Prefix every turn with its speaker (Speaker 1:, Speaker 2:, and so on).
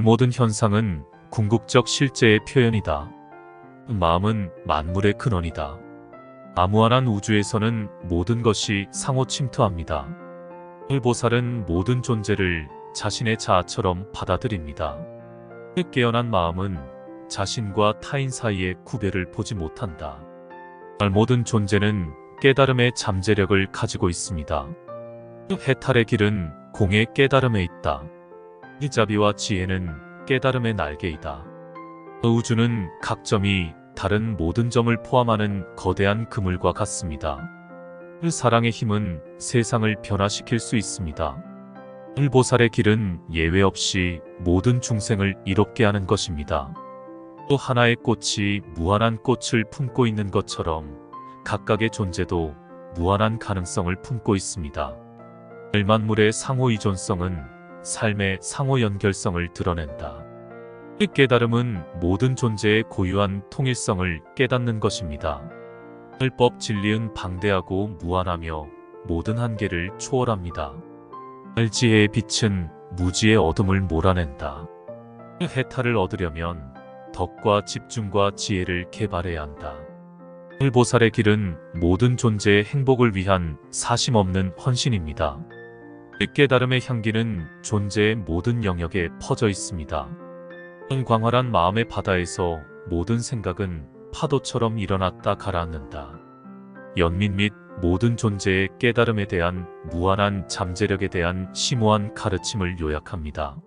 Speaker 1: 모든 현상은 궁극적 실제의 표현이다. 마음은 만물의 근원이다. 아무한한 우주에서는 모든 것이 상호 침투합니다. 보살은 모든 존재를 자신의 자아처럼 받아들입니다. 깨어난 마음은 자신과 타인 사이의 구별을 보지 못한다. 모든 존재는 깨달음의 잠재력을 가지고 있습니다. 해탈의 길은 공의 깨달음에 있다. 이 자비와 지혜는 깨달음의 날개이다. 우주는 각 점이 다른 모든 점을 포함하는 거대한 그물과 같습니다. 사랑의 힘은 세상을 변화시킬 수 있습니다. 일보살의 길은 예외 없이 모든 중생을 이롭게 하는 것입니다. 또 하나의 꽃이 무한한 꽃을 품고 있는 것처럼 각각의 존재도 무한한 가능성을 품고 있습니다. 일만물의 상호 이존성은 삶의 상호 연결성을 드러낸다. 이 깨달음은 모든 존재의 고유한 통일성을 깨닫는 것입니다. 율법 진리은 방대하고 무한하며 모든 한계를 초월합니다. 알지혜의 빛은 무지의 어둠을 몰아낸다. 해탈을 얻으려면 덕과 집중과 지혜를 개발해야 한다. 일보살의 길은 모든 존재의 행복을 위한 사심없는 헌신입니다. 깨달음의 향기는 존재의 모든 영역에 퍼져 있습니다. 광활한 마음의 바다에서 모든 생각은 파도처럼 일어났다 가라앉는다. 연민 및 모든 존재의 깨달음에 대한 무한한 잠재력에 대한 심오한 가르침을 요약합니다.